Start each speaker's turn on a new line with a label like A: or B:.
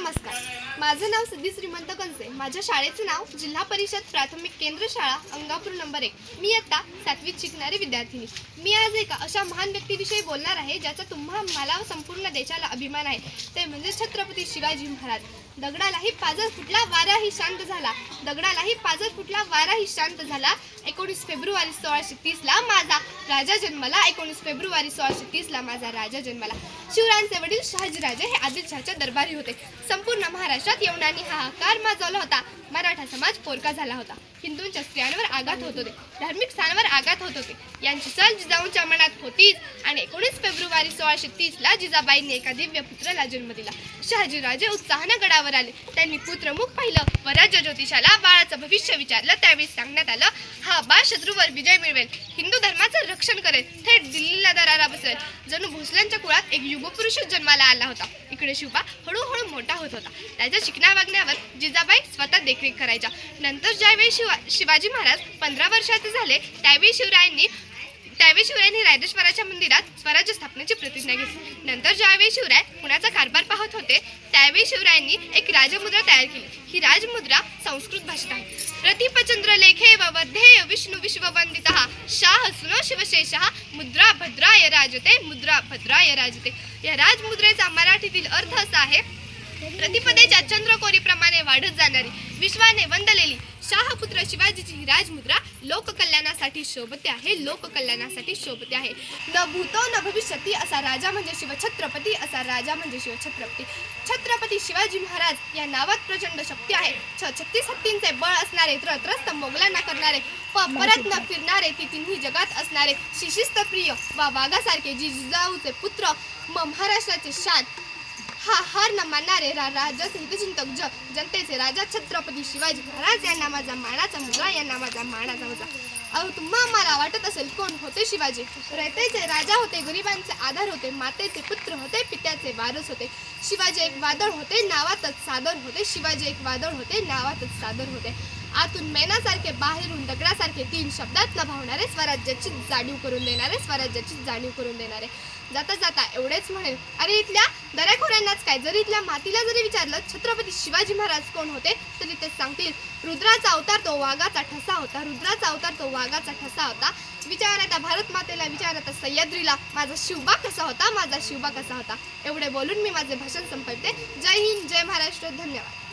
A: नमस्कार. माझं नाव सिद्धी श्रीमंत कंसे माझ्या शाळेचं नाव जिल्हा परिषद प्राथमिक केंद्र शाळा अंगापूर नंबर एक. मी आता सातवीत शिकणारी विद्यार्थिनी. मी आज एका अशा महान व्यक्तीविषयी बोलणार आहे ज्याचा तुम्हा मला संपूर्ण देशाला अभिमान आहे. ते म्हणजे छत्रपती शिवाजी महाराज. दगडालाही पाजर फुटला वाराही शांत झाला. दगडालाही पाजर फुटला वाराही शांत झाला. एकोणीस फेब्रुवारी सोळाशे तीसला माझा राजा जन्मला. एकोणीस फेब्रुवारी सोळाशे तीसला माझा राजा जन्मला. शिवरायांचे वडील शहाजीराजे हे आदिलशहाच्या दरबारी होते. संपूर्ण महाराष्ट्रात यवनांनी हाहाकार माजवला होता. मराठा समाज पोरका झाला होता. हिंदूंच्या स्त्रियांवर आघात होत होते. धार्मिक स्थानावर आघात होत होते. यांची सल जिजाऊंच्या मनात होतीच आणि एकोणीस फेब्रुवारी सोळाशे तीसला जिजाबाईंनी एका दिव्य पुत्राला जन्म दिला. शहाजीराजे उत्साहानं गडावर आले. त्यांनी पुत्रमुख पाहिलं व राज्य ज्योतिषाला बाळाचं भविष्य विचारलं. त्यावेळी सांगण्यात आलं हा बाळ शत्रूवर विजय मिळवेल. हिंदू धर्माचं रक्षण करेल. थेट दिल्लीला दरारा बसेल जणू भोसल्यांच्या कुळात एक युगपुरुषच जन्माला आला होता. इकडे शिवबा हळूहळू मोठा होत होता. त्याच्या शिकण्या वागण्यावर जिजाबाई स्वतः देखरेख करायच्या. नंतर ज्यावेळी शिवा शिवाजी महाराज पंधरा वर्षाचे झाले त्यावेळी शिवरायांनी त्यावेळी शिवरायांनी रायदेश्वराच्या मंदिरात स्वराज्य स्थापनेची प्रतिज्ञा घेतली. नंतर ज्यावेळी शिवराय पुण्याचा कारभार पाहत होते त्यावेळी शिवरायांनी एक राजमुद्रा तयार केली. ही राजमुद्रा संस्कृत भाषेत आहे. प्रतिपचंद्र लेखे व वर्धेय विष्णू विश्ववंदित शाह सुनो शिवशेषः मुद्रा भद्राय राजते मुद्रा भद्राय राजते. या राजमुद्रेचा मराठीतील अर्थ असा आहे प्रतिपदेच्या चंद्रकोरीप्रमाणे वाढत जाणारी विश्वाने वंदलेली शाहपुत्र शिवाजीची ही राजमुद्रा लोककल्याणासाठी शोभते आहे लोककल्याणासाठी शोभते आहे. न भूतो न भविष्यती असा राजा म्हणजे शिवछत्रपती असा राजा म्हणजे शिवछत्रपती. छत्रपती शिवाजी महाराज या नावात प्रचंड शक्ती आहे. छ छत्तीस हत्तींचे बळ असणारे त्रत्रस्त मोगलांना करणारे प परत न फिरणारे ती तिन्ही जगात असणारे शिशिस्त प्रिय वा वाघासारखे जी जिजाऊचे पुत्र म महाराष्ट्राचे शान हा हार न मानणारे रा राजाचे हितचिंतक जग जनतेचे राजा छत्रपती शिवाजी महाराज यांना माझा मानाचा मुलगा यांना माझा मानाचा मुलगा. अहो तुम्हा मला वाटत असेल कोण होते शिवाजी? रयतेचे राजा होते गरिबांचे आधार होते मातेचे पुत्र होते पित्याचे वारस होते. शिवाजी एक वादळ होते नावातच सादर होते. शिवाजी एक वादळ होते नावातच सादर होते. आतून मेनासारखे बाहेरून दगडासारखे तीन शब्दात भावणारे स्वराज्याची जाणीव करून देणारे स्वराज्याची जाणीव करून देणारे. जाता जाता एवढेच म्हणेल अरे इथल्या दऱ्याखोऱ्यांनाच काय? जरी इथल्या मातीला जरी विचारलं छत्रपती शिवाजी महाराज कोण होते? तरी ते सांगतील रुद्राचा अवतार तो वाघाचा ठसा होता रुद्राचा अवतार तो वाघाचा ठसा होता. विचार आता भारत मातेला विचार आता सह्याद्रीला. माझा शिवबा कसा होता? माझा शिवबा कसा होता? एवढे बोलून मी माझे भाषण संपवते. जय हिंद जय महाराष्ट्र. धन्यवाद.